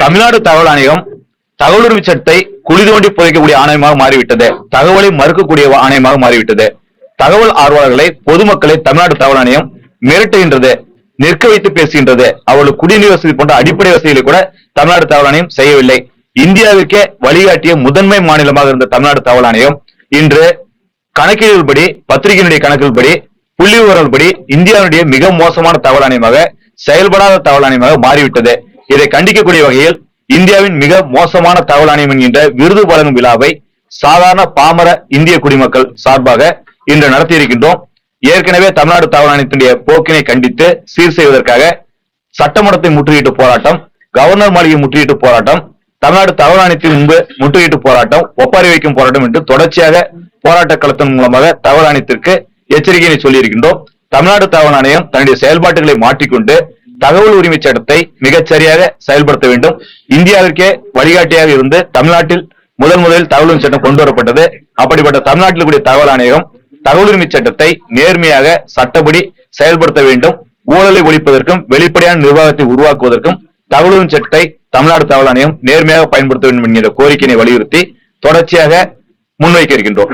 தமிழ்நாடு தகவல் ஆணையம் தகவல் உரிமை சட்டத்தை குழி தோண்டி புதைக்கக்கூடிய ஆணையமாக மாறிவிட்டது. தகவலை மறுக்கக்கூடிய ஆணையமாக மாறிவிட்டது. தகவல் ஆர்வலர்களை பொதுமக்களை தமிழ்நாடு தகவல் ஆணையம் மிரட்டுகின்றது நிற்க வைத்து பேசுகின்றது. அவர்களுக்கு குடிநீர் வசதி போன்ற அடிப்படை வசதிகளை கூட தமிழ்நாடு தகவல் ஆணையம் செய்யவில்லை. இந்தியாவிற்கே வழிகாட்டிய முதன்மை மாநிலமாக இருந்த தமிழ்நாடு தகவல் ஆணையம் இன்று கணக்கீடுபடி பத்திரிகையினுடைய கணக்குப்படி புள்ளி விவரப்படி இந்தியாவுடைய மிக மோசமான தகவல் ஆணையமாக செயல்படாத தகவல் ஆணையமாக மாறிவிட்டது. இதை கண்டிக்கக்கூடிய வகையில் இந்தியாவின் மிக மோசமான தகவல் ஆணையம் என்கின்ற விருது வழங்கும் விழாவை சாதாரண பாமர இந்திய குடிமக்கள் சார்பாக இன்று நடத்தியிருக்கின்றோம். ஏற்கனவே தமிழ்நாடு தகவல் ஆணையத்தினுடைய போக்கினை கண்டித்து சீர் செய்வதற்காக சட்டமன்றத்தை முற்றுகையிட்டு போராட்டம் கவர்னர் மாளிகை முற்றுகையிட்டு போராட்டம் தமிழ்நாடு தகவல் ஆணையத்தின் முன்பு முற்றுகையிட்டு போராட்டம் ஒப்பாரி வைக்கும் போராட்டம் என்று தொடர்ச்சியாக போராட்ட களத்தின் மூலமாக தகவல் ஆணையத்திற்கு எச்சரிக்கையை சொல்லியிருக்கின்றோம். தமிழ்நாடு தகவல் ஆணையம் தன்னுடைய செயல்பாட்டுகளை மாற்றிக்கொண்டு தகவல் உரிமை சட்டத்தை மிகச் சரியாக செயல்படுத்த வேண்டும். இந்தியாவிற்கே வழிகாட்டியாக இருந்து தமிழ்நாட்டில் முதல் முதலில் தகவல் உரிமை சட்டம் கொண்டு வரப்பட்டது. அப்படிப்பட்ட தமிழ்நாட்டில் கூடிய தகவல் ஆணையம் தகவல் உரிமை சட்டத்தை நேர்மையாக சட்டப்படி செயல்படுத்த வேண்டும். ஊழலை ஒழிப்பதற்கும் வெளிப்படையான நிர்வாகத்தை உருவாக்குவதற்கும் தகவல் உரிமை சட்டத்தை தமிழ்நாடு தகவல் ஆணையம் நேர்மையாக பயன்படுத்த வேண்டும் என்கிற கோரிக்கையை வலியுறுத்தி தொடர்ச்சியாக முன்வைக்க இருக்கின்றோம்.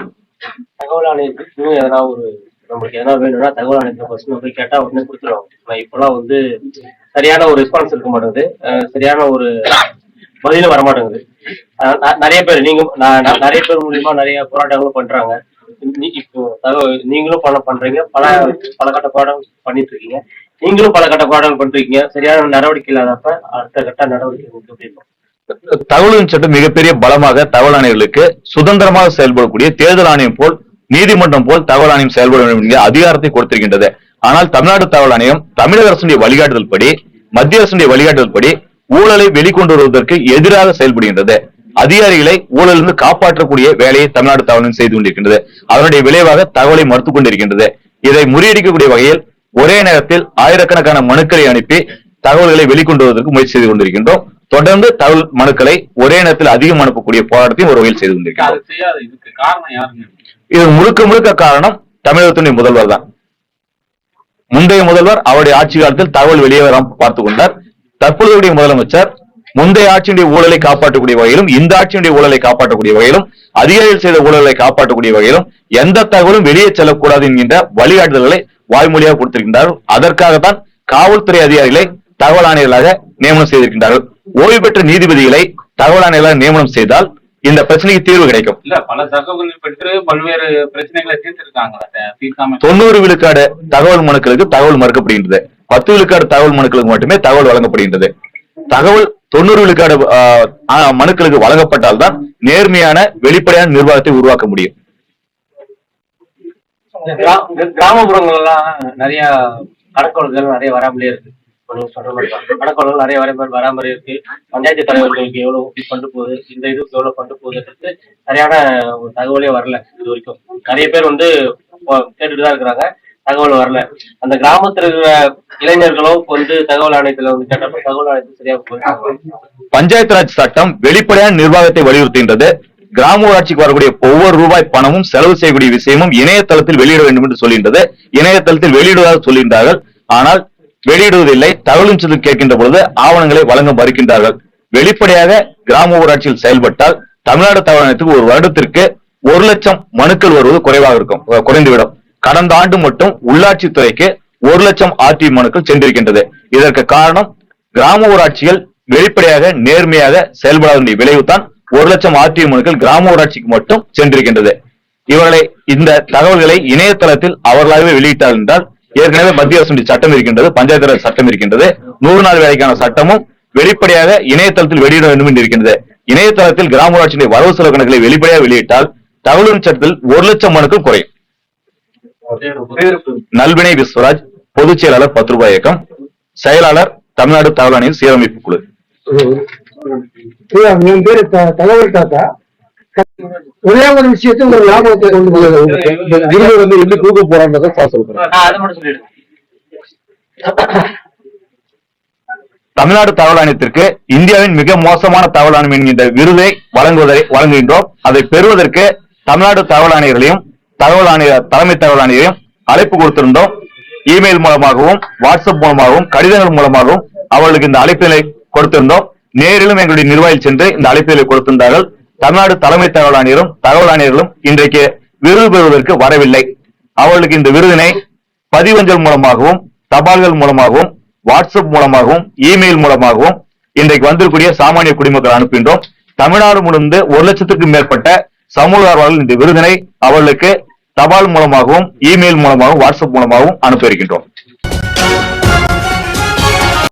தகவல் ஆணையத்துக்கு எதனா ஒரு நம்மளுக்கு எதனா வேணும்னா தகவல் ஆணையத்தை ஃபர்ஸ்ட் போய் கேட்டா உடனே கொடுத்துருவாங்க. இப்பெல்லாம் வந்து சரியான ஒரு ரெஸ்பான்ஸ் இருக்க மாட்டேங்குது. சரியான ஒரு பதிலும் வர மாட்டேங்குது நிறைய பேர் நீங்க நான் நிறைய பேர் மூலியமா நிறைய போராட்டங்களும் பண்றாங்க. இப்போ தகவல் நீங்களும் பல பண்றீங்க. பல பல கட்ட போராட்டம் பண்ணிட்டு இருக்கீங்க நீங்களும் பல கட்ட போராட்டம் பண்றீங்க சரியான நடவடிக்கை இல்லாதப்ப அடுத்த கட்ட நடவடிக்கை உங்களுக்கு தகவல் சட்டம் மிகப்பெரிய பலமாக தகவல் ஆணையர்களுக்கு சுதந்திரமாக செயல்படக்கூடிய தேர்தல் ஆணையம் போல் நீதிமன்றம் போல் தகவல் ஆணையம் செயல்பட வேண்டும் என்கிற அதிகாரத்தை கொடுத்திருக்கின்றது. ஆனால் தமிழ்நாடு தகவல் ஆணையம் தமிழக அரசுடைய வழிகாட்டுதல் படி மத்திய அரசுடைய வழிகாட்டுதல் படி ஊழலை வெளிக்கொண்டு வருவதற்கு எதிராக செயல்படுகின்றது. அதிகாரிகளை ஊழலிருந்து காப்பாற்றக்கூடிய வேலையை தமிழ்நாடு தகவல் செய்து கொண்டிருக்கின்றது. அதனுடைய விளைவாக தகவலை மறுத்துக் கொண்டிருக்கின்றது. இதை முறியடிக்கக்கூடிய வகையில் ஒரே நேரத்தில் ஆயிரக்கணக்கான மனுக்களை அனுப்பி தகவல்களை வெளிக்கொண்டு வருவதற்கு முயற்சி செய்து கொண்டிருக்கின்றோம். தொடர்ந்து தகவல் மனுக்களை ஒரே நேரத்தில் அதிகம் அனுப்பக்கூடிய போராட்டத்தையும் ஒரு வகையில் செய்து யாருங்க இது முழுக்க முழுக்க காரணம் தமிழகத்தினுடைய முதல்வர் தான். முந்தைய முதல்வர் அவருடைய ஆட்சி காலத்தில் தகவல் வெளியே வராமல் பார்த்துக் கொண்டார். தற்பொழுதைய முதலமைச்சர் முந்தைய ஆட்சியினுடைய ஊழலை காப்பாற்றக்கூடிய வகையிலும் இந்த ஆட்சியினுடைய ஊழலை காப்பாற்றக்கூடிய வகையிலும் அதிகாரிகள் செய்த ஊழலை காப்பாற்றக்கூடிய வகையிலும் எந்த தகவலும் வெளியே செல்லக்கூடாது என்கின்ற வழிகாட்டுதல்களை வாய்மொழியாக கொடுத்திருக்கின்றார்கள். அதற்காகத்தான் காவல்துறை அதிகாரிகளை தகவல் ஆணையர்களாக நியமனம் செய்திருக்கின்றார்கள். ஓய்வு பெற்ற நீதிபதிகளை தகவல் நியமனம் செய்தால் இந்த பிரச்சனைக்கு தீர்வு கிடைக்கும். இல்ல பல தகவல்கள் பெற்று பல்வேறு பிரச்சனைகளை தீர்த்திருக்காங்க தொண்ணூறு விழுக்காடு தகவல் மனுக்களுக்கு தகவல் மறுக்கப்படுகின்றது. பத்து விழுக்காடு தகவல் மனுக்களுக்கு மட்டுமே தகவல் வழங்கப்படுகின்றது. தகவல் தொண்ணூறு விழுக்காடு மனுக்களுக்கு வழங்கப்பட்டால்தான் நேர்மையான வெளிப்படையான நிர்வாகத்தை உருவாக்க முடியும். கிராமப்புறங்கள் எல்லாம் நிறைய கணக்கொழுகள் நிறைய வராமலே இருக்கு. இப்ப நிறைய வரைபர் வராமலே இருக்கு பஞ்சாயத்து தலைவர்களுக்கு எவ்வளவு ஃபண்டு போகுது இந்த இதுக்கு எவ்வளவு ஃபண்டு போகுதுன்றது சரியான ஒரு தகவலே வரல இது வரைக்கும். நிறைய பேர் வந்து கேட்டுட்டு தான் இருக்கிறாங்க. தகவல் வரல. அந்த கிராமத்துல இருக்கிற இளைஞர்களும் வந்து தகவல் ஆணையத்துல வந்து கேட்டப்ப தகவல் ஆணையத்துல சரியா போகுது. பஞ்சாயத்து ராஜ் சட்டம் வெளிப்படையான நிர்வாகத்தை வலியுறுத்துகின்றது. கிராம ஊராட்சிக்கு வரக்கூடிய ஒவ்வொரு ரூபாய் பணமும் செலவு செய்யக்கூடிய விஷயமும் இணையதளத்தில் வெளியிட வேண்டும் என்று சொல்கின்றது. இணையதளத்தில் வெளியிடுவதாக சொல்கின்றார்கள். ஆனால் வெளியிடுவதில்லை தகவலும் சொல்லி கேட்கின்ற பொழுது ஆவணங்களை வழங்க மறுக்கின்றார்கள். வெளிப்படையாக கிராம ஊராட்சியில் செயல்பட்டால் தமிழ்நாடு தகவலத்துக்கு ஒரு வருடத்திற்கு ஒரு லட்சம் மனுக்கள் வருவது குறைவாக இருக்கும் குறைந்துவிடும். கடந்த ஆண்டு மட்டும் உள்ளாட்சித்துறைக்கு ஒரு லட்சம் ஆர்டி மனுக்கள் சென்றிருக்கின்றது. இதற்கு காரணம் கிராம ஊராட்சிகள் வெளிப்படையாக நேர்மையாக செயல்படாத விளைவுதான் ஒரு லட்சம் ஆர்டி மனுக்கள் கிராம ஊராட்சிக்கு மட்டும் சென்றிருக்கின்றது. இவர்களை இந்த தகவல்களை இணையதளத்தில் அவர்களாகவே வெளியிட்டார் என்றால் ஏற்கனவே மத்திய அரசுடைய சட்டம் இருக்கின்றது பஞ்சாயத்து ராஜ் சட்டம் இருக்கின்றது. நூறு நாள் வேலைக்கான சட்டமும் வெளிப்படையாக இணையதளத்தில் வெளியிட வேண்டும் என்று இருக்கின்றது. இணையதளத்தில் கிராம ஊராட்சியுடைய வரவு செலவு கணக்குகளை வெளிப்படையாக வெளியிட்டால் தகவலின் சட்டத்தில் ஒரு லட்சம் மனுக்கள் குறையும். நல்வினை விஸ்வராஜ் பொதுச் செயலாளர் பத்து ரூபாய் இயக்கம் செயலாளர் தமிழ்நாடு தகவல் ஆணையம் சீரமைப்பு குழு. ஐயா, என் பேரு தகவல் தாத்தா. ஒரே ஒரு விஷயத்தை ஒரு ஞாபகத்தை கொண்டு. இருவர் வந்து எப்படி கொடுக்க போறான்றத சொல்றேன். ஆஹ் அதை மட்டும் சொல்லிடுங்க. தமிழ்நாடு தகவல் ஆணையத்திற்கு இந்தியாவின் மிக மோசமான தகவல் ஆணையம் என்கின்ற விருதை வழங்குவதை வழங்குகின்றோம். அதை பெறுவதற்கு தமிழ்நாடு தகவல் ஆணையர்களையும் தகவல் ஆணைய தலைமை தகவல் ஆணையரையும் அழைப்பு கொடுத்திருந்தோம். இமெயில் மூலமாகவும் வாட்ஸ்அப் மூலமாகவும் கடிதங்கள் மூலமாகவும் அவர்களுக்கு இந்த அழைப்பினை கொடுத்திருந்தோம். நேரிலும் எங்களுடைய நிர்வாகிகள் சென்று இந்த அழைப்புகளை கொடுத்திருந்தார்கள். தமிழ்நாடு தலைமை தகவல் ஆணையரும் தகவல் ஆணையர்களும் இன்றைக்கு விருது பெறுவதற்கு வரவில்லை. அவர்களுக்கு இந்த விருதினை பதிவஞ்சல் மூலமாகவும் தபால்கள் மூலமாகவும் வாட்ஸ்அப் மூலமாகவும் இமெயில் மூலமாகவும் இன்றைக்கு வந்திருக்கூடிய சாமானிய குடிமக்கள் அனுப்புகின்றோம். தமிழ்நாடு முழுந்து ஒரு லட்சத்துக்கும் மேற்பட்ட சமூக ஆர்வலர்கள் இந்த விருதினை அவர்களுக்கு தபால் மூலமாகவும் இமெயில் மூலமாகவும் வாட்ஸ்அப் மூலமாகவும் அனுப்பி இருக்கின்றோம்.